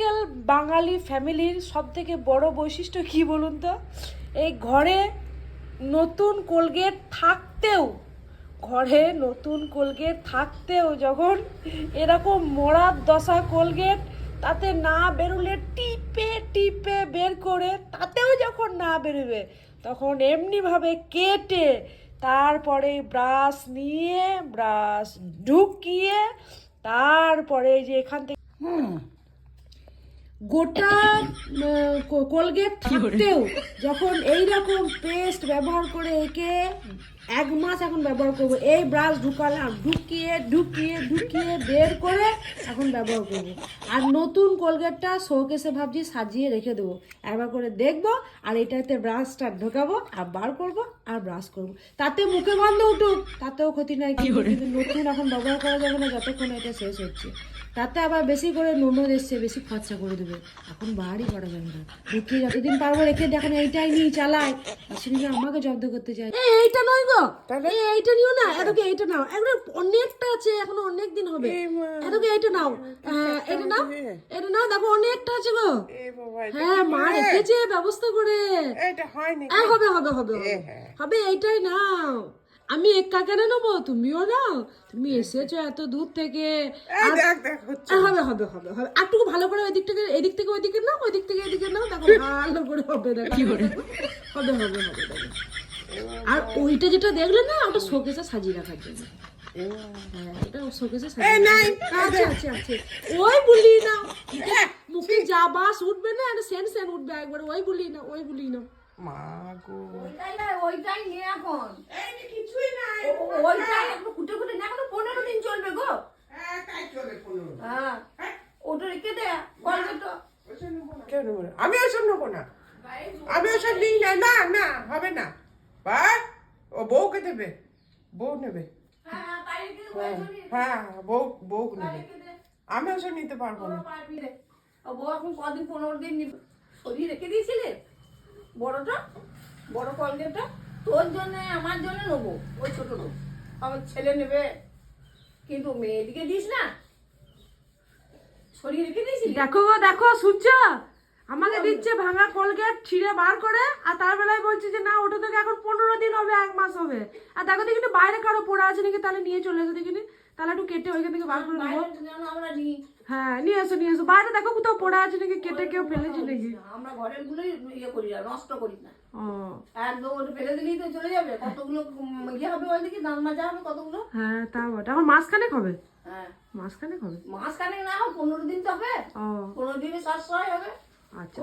Typical বাঙালি ফ্যামিলির সব থেকে বড় বৈশিষ্ট্য কি বলুন তো? এই ঘরে নতুন কোলগেট থাকতেও, ঘরে নতুন কোলগেট থাকতেও যখন এরকম মরার দশা কোলগেট তাতে না বেরোলে টিপে টিপে বের করে, তাতেও যখন না বেরোবে, তখন এমনিভাবে কেটে তারপরে ব্রাশ নিয়ে, ব্রাশ ঢুকিয়ে তারপরে যে এখান থেকে গোটা কোলগেট থাকতেও যখন এইরকম পেস্ট ব্যবহার করে একে এক মাস এখন ব্যবহার করব। এই ব্রাশ ঢুকালাম ঢুকিয়ে ঢুকিয়ে ঢুকিয়ে বের করে এখন ব্যবহার করব। আর নতুন কোলগেটটা শোকেসে ভাবছি সাজিয়ে রেখে দেবো। একবার করে দেখব আর এটাতে ব্রাশটা ঢোকাবো আর বার করব আর ব্রাশ করব। তাতে মুখে গন্ধ উঠুক তাতেও ক্ষতি নাই কি কিন্তু নতুন এখন ব্যবহার করা যাবে না যতক্ষণ এটা শেষ হচ্ছে। তাতে আবার বেশি করে ননদ এসছে বেশি খরচা করে দেবে। এখন বাড়ি করা যাবে না। ঢুকিয়ে যতদিন পারব রেখে দেখেন এইটাই নিয়ে চালাই। আসলে আমাকে জব্দ করতে চাই। এইটা নয় এইটা নিও না এতকে এইটা নাও। এখন অনেকটা আছে এখনও অনেক দিন হবে এতকে এইটা নাও। এটা নাও এটা নাও দেখো অনেকটা আছে গো। হ্যাঁ মা রেখেছে ব্যবস্থা করে। এটা হয়নি হ্যাঁ হবে হবে হবে হবে। হবে এইটাই নাও। আমি একা কেন নেব তুমিও নাও। তুমি এসেছ এত দূর থেকে। এই দেখ দেখ হচ্ছে। আর হবে হবে হবে হবে। ভালো করে ওই দিক থেকে এদিক থেকে ওই দিকে নাও ওই দিক থেকে এদিকে নাও দেখো ভালো করে হবে দেখো। কি হবে হবে হবে দেখো। আর ওইটা যেটা দেখলে না ওটা শোকেসে সাজিয়ে রাখার জন্য। হ্যাঁ শোকেসে সাজিয়ে আছে আছে আছে ওই বলি না। মুখে যা বাস উঠবে না একটা সেন সেন উঠবে একবার। ওই বলি না ওই বলি না। মা গো। ওইটাই না, ওইটাই নিয়ে এখন। এই কিছুই নাই। ওইটাই এখন কুটে কুটে না এখনও পনেরো দিন চলবে গো। হ্যাঁ তাই চলে পনেরো হ্যাঁ ওটা রেখে দে কলকাতা ওসব নেব না। কেউ নেব না। আমি ওসব নেব না। আমি ওসব নিই না না না হবে না। ও বউকে দেবে। বউ নেবে। হ্যাঁ হ্যাঁ, হ্যাঁ, বউ বউ নেবে। আমি ওসব নিতে পারব না। বউ এখন কদিন পনেরো দিন সরিয়ে রেখে দিয়েছিলে? বড়টা? বড় কলগেটটা তোর জন্য আমার জন্য নেব। ওই ছোট নেব আমার ছেলে নেবে। কিন্তু মেয়েদিকে দিস না। সরিয়ে রেখে দিয়েছিলি? দেখো গো দেখো সূর্য আমাকে দিচ্ছে ভাঙা কোলগেট ছিঁড়ে বার করে আর তার বেলায় বলছে যে না ওটা থেকে এখন পনেরো দিন হবে এক মাস হবে। আর দেখো দেখি বাইরে কারও পড়ে আছে নাকি তাহলে নিয়ে চলে এসো দেখিনি। তাহলে একটু কেটে ওইখান থেকে বার করে নেব। হ্যাঁ নিয়ে এসো নিয়ে এসো। বাইরে দেখো কোথাও পড়ে আছে নাকি কেটে কেউ ফেলেছে নাকি? আমরা ঘরের গুলোই ইয়ে করি না নষ্ট করি না। ও। একদম ওটা ফেলে দিলেই তো চলে যাবে। কতগুলো ইয়ে হবে ওই দিকে দাম মাজা হবে কতগুলো? হ্যাঁ তা বটে। এখন মাসখানেক হবে? হ্যাঁ। মাসখানেক হবে? মাস না পনেরো দিন তো হবে। ও। পনেরো দিনে সাতশো হবে। আচ্ছা।